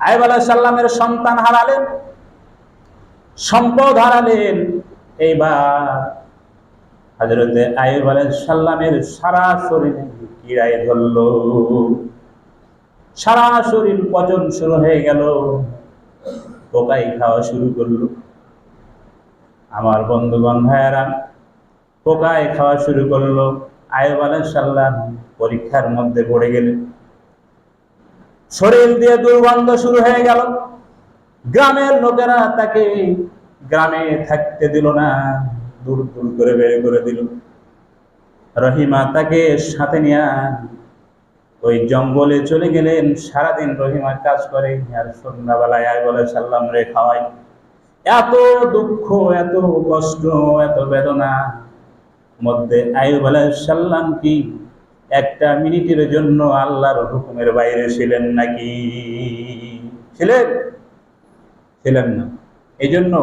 আইব সাল্লামের সন্তান হারালেন, সম্পদ হারালেন। এইবার হজরতে আইব সাল্লামের সারা শরীর কিড়ায় ধরল। সারা শরীর পচন শুরু হয়ে গেল। পোকাই খাওয়া শুরু করল। আমার বন্ধুগণ ভাইয়েরা পোকায় খাওয়া শুরু করল। আয়ব সাল্লাম পরীক্ষার মধ্যে পড়ে গেলেন। শরীর দিয়ে দুর্গন্ধ শুরু হয়ে গেল। গ্রামের লোকেরা তাকে গ্রামে থাকতে দিল না, দূর দূর করে বের করে দিল। রহিমা তাকে সাথে নিয়ে ওই জঙ্গলে চলে গেলেন। সারাদিন রহিমার কাজ করে, আর সন্ধ্যাবেলায় আয় বলে সাল্লাম রে খাওয়াই এত দুঃখ, এত কষ্ট, এত বেদনা, মধ্যে আয়ুব সাল্লাম কি একটা মিনিটের জন্য আল্লাহর হুকুমের বাইরে ছিলেন নাকি? ছিলেন? ছিলেন না। এই জন্য